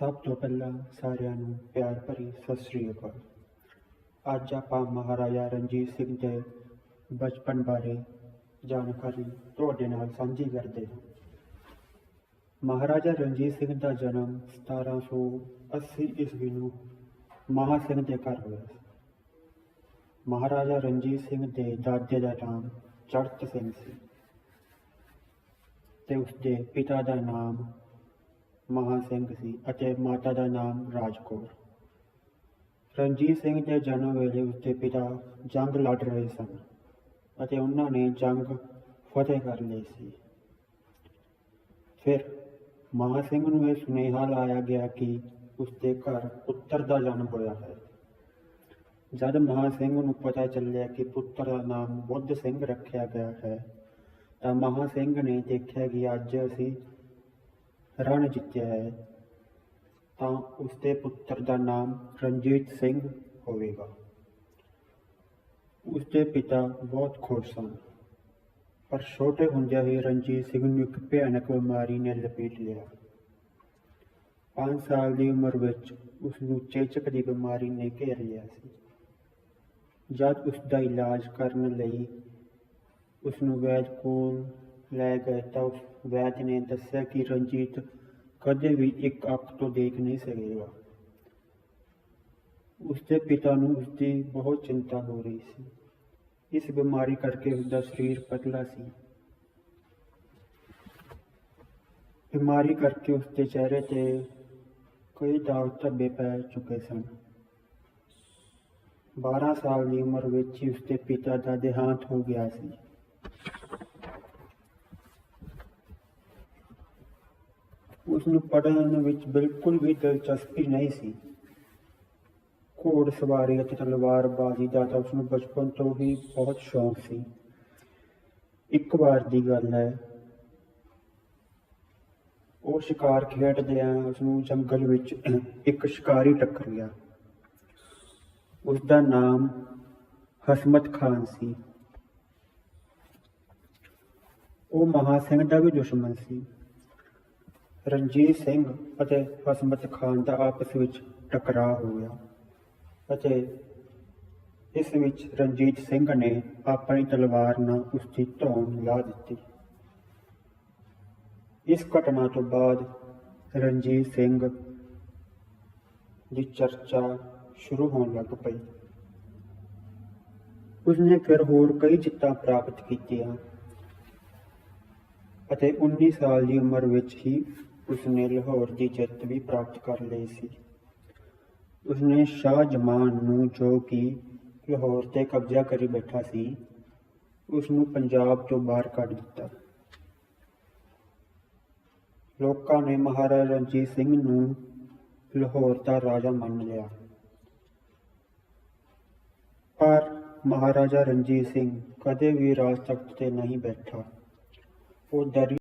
ਸਭ ਤੋਂ ਪਹਿਲਾਂ ਸਾਰਿਆਂ ਨੂੰ ਪਿਆਰ ਭਰੀ ਸਤਿ ਸ੍ਰੀ ਅਕਾਲ। ਅੱਜ ਆਪਾਂ ਮਹਾਰਾਜਾ ਰਣਜੀਤ ਸਿੰਘ ਦੇ ਬਚਪਨ ਬਾਰੇ ਜਾਣਕਾਰੀ ਤੁਹਾਡੇ ਨਾਲ ਸਾਂਝੀ ਕਰਦੇ ਹਾਂ। ਮਹਾਰਾਜਾ ਰਣਜੀਤ ਸਿੰਘ ਦਾ ਜਨਮ 1780 ਈਸਵੀ ਨੂੰ ਮਹਾ ਸਿੰਘ ਦੇ ਘਰ ਹੋਇਆ ਸੀ। ਮਹਾਰਾਜਾ ਰਣਜੀਤ ਸਿੰਘ ਦੇ ਦਾਦੇ ਦਾ ਨਾਮ ਚੜਤ ਸਿੰਘ ਸੀ ਤੇ ਉਸਦੇ ਪਿਤਾ ਦਾ ਨਾਮ ਮਹਾ ਸਿੰਘ ਸੀ ਅਤੇ ਮਾਤਾ ਦਾ ਨਾਮ ਰਾਜਕੌਰ। ਰਣਜੀਤ ਸਿੰਘ ਦੇ ਜਨਮ ਵੇਲੇ ਉਸਦੇ ਪਿਤਾ ਜੰਗ ਲੜ ਰਹੇ ਸਨ ਅਤੇ ਉਹਨਾਂ ਨੇ ਜੰਗ ਫਤਿਹ ਕਰ ਲਈ ਸੀ। ਫਿਰ ਮਹਾ ਸਿੰਘ ਨੂੰ ਇਹ ਸੁਨੇਹਾ ਲਾਇਆ ਗਿਆ ਕਿ ਉਸਦੇ ਘਰ ਪੁੱਤਰ ਦਾ ਜਨਮ ਹੋਇਆ ਹੈ। ਜਦ ਮਹਾ ਸਿੰਘ ਨੂੰ ਪਤਾ ਚੱਲਿਆ ਕਿ ਪੁੱਤਰ ਦਾ ਨਾਮ ਬੁੱਧ ਸਿੰਘ ਰੱਖਿਆ ਗਿਆ ਹੈ, ਤਾਂ ਮਹਾ ਸਿੰਘ ਨੇ ਦੇਖਿਆ ਕਿ ਅੱਜ ਅਸੀਂ ਰਣ ਜਿੱਤਿਆ ਹੈ, ਤਾਂ ਉਸਦੇ ਪੁੱਤਰ ਦਾ ਨਾਮ ਰਣਜੀਤ ਸਿੰਘ ਹੋਵੇਗਾ। ਉਸਦੇ ਪਿਤਾ ਬਹੁਤ ਖੁਸ਼ ਸਨ, ਪਰ ਛੋਟੇ ਹੁੰਦਿਆਂ ਹੀ ਰਣਜੀਤ ਸਿੰਘ ਨੂੰ ਇੱਕ ਭਿਆਨਕ ਬਿਮਾਰੀ ਨੇ ਲਪੇਟ ਲਿਆ। 5 ਸਾਲ ਦੀ ਉਮਰ ਵਿੱਚ ਉਸ ਨੂੰ ਚੇਚਕ ਦੀ ਬਿਮਾਰੀ ਨੇ ਘੇਰ ਲਿਆ ਸੀ। ਜਦ ਉਸ ਦਾ ਇਲਾਜ ਕਰਨ ਲਈ ਉਸ ਨੂੰ ਵੈਦ ਕੋਲ ਲੈ ਗਏ ਤਾਂ ਉਸ ਵੈਦ ਨੇ ਦੱਸਿਆ ਕਿ ਰਣਜੀਤ ਕਦੇ ਵੀ ਇੱਕ ਅੱਖ ਤੋਂ ਦੇਖ ਨਹੀਂ ਸਕੇਗਾ। ਉਸਦੇ ਪਿਤਾ ਨੂੰ ਉਸਦੀ ਬਹੁਤ ਚਿੰਤਾ ਹੋ ਰਹੀ ਸੀ। ਇਸ ਬਿਮਾਰੀ ਕਰਕੇ ਉਸਦਾ ਸਰੀਰ ਪਤਲਾ ਸੀ। ਬਿਮਾਰੀ ਕਰਕੇ ਉਸਦੇ ਚਿਹਰੇ ਤੇ ਕਈ ਦਾਗ ਧੱਬੇ ਪੈ ਚੁੱਕੇ ਸਨ। 12 ਸਾਲ ਦੀ ਉਮਰ ਵਿੱਚ ਹੀ ਉਸਦੇ ਪਿਤਾ ਦਾ ਦੇਹਾਂਤ ਹੋ ਗਿਆ ਸੀ। ਉਸ ਨੂੰ ਪੜ੍ਹਨ ਵਿੱਚ ਬਿਲਕੁਲ ਵੀ ਦਿਲਚਸਪੀ ਨਹੀਂ ਸੀ। ਘੋੜ ਸਵਾਰੀ ਅਤੇ ਤਲਵਾਰਬਾਜ਼ੀ ਦਾ ਤਾਂ ਉਸ ਨੂੰ ਬਚਪਨ ਤੋਂ ਹੀ ਬਹੁਤ ਸ਼ੌਂਕ ਸੀ। ਇੱਕ ਵਾਰ ਦੀ ਗੱਲ ਹੈ, ਉਹ ਸ਼ਿਕਾਰ ਖੇਡਦਿਆਂ ਉਸ ਨੂੰ ਜੰਗਲ ਵਿੱਚ ਇੱਕ ਸ਼ਿਕਾਰੀ ਟੱਕਰ ਗਿਆ ਉਸ ਦਾ ਨਾਮ ਹਸਮਤ ਖਾਨ ਸੀ। ਉਹ ਮਹਾ ਸਿੰਘ ਦਾ ਵੀ ਦੁਸ਼ਮਣ ਸੀ। ਰਣਜੀਤ ਸਿੰਘ ਅਤੇ ਹਸਮਤ ਖਾਨ ਦਾ ਆਪਸ ਵਿੱਚ ਟਕਰਾਅ ਹੋ ਗਿਆ ਅਤੇ ਇਸ ਵਿੱਚ ਰਣਜੀਤ ਸਿੰਘ ਨੇ ਆਪਣੀ ਤਲਵਾਰ ਨਾਲ ਉਸ ਦੀ ਧੌਣ ਲਾ ਦਿੱਤੀ। ਇਸ ਘਟਨਾ ਤੋਂ ਬਾਅਦ ਰਣਜੀਤ ਸਿੰਘ ਦੀ ਚਰਚਾ ਸ਼ੁਰੂ ਹੋਣ ਲੱਗ ਪਈ। ਉਸਨੇ ਫਿਰ ਹੋਰ ਕਈ ਜਿੱਤਾਂ ਪ੍ਰਾਪਤ ਕੀਤੀਆਂ ਅਤੇ 19 ਸਾਲ ਦੀ ਉਮਰ ਵਿੱਚ ਹੀ ਉਸਨੇ ਲਾਹੌਰ ਦੀ ਜਿੱਤ ਵੀ ਪ੍ਰਾਪਤ ਕਰ ਲਈ ਸੀ। ਉਸਨੇ ਸ਼ਾਹ ਜਮਾਨ ਨੂੰ ਜੋ ਕਿ ਲਾਹੌਰ ਤੇ ਕਬਜ਼ਾ ਕਰੀ ਬੈਠਾ ਸੀ ਉਸ ਨੂੰ ਪੰਜਾਬ ਤੋਂ ਬਾਹਰ ਕੱਢ ਦਿੱਤਾ। ਲੋਕਾਂ ਨੇ ਮਹਾਰਾਜਾ ਰਣਜੀਤ ਸਿੰਘ ਨੂੰ ਲਾਹੌਰ ਦਾ ਰਾਜਾ ਮੰਨ ਲਿਆ। ਪਰ ਮਹਾਰਾਜਾ ਰਣਜੀਤ ਸਿੰਘ ਕਦੇ ਵੀ ਰਾਜ ਤਖਤ ਤੇ ਨਹੀਂ ਬੈਠਾ। ਉਹ ਦਰੀ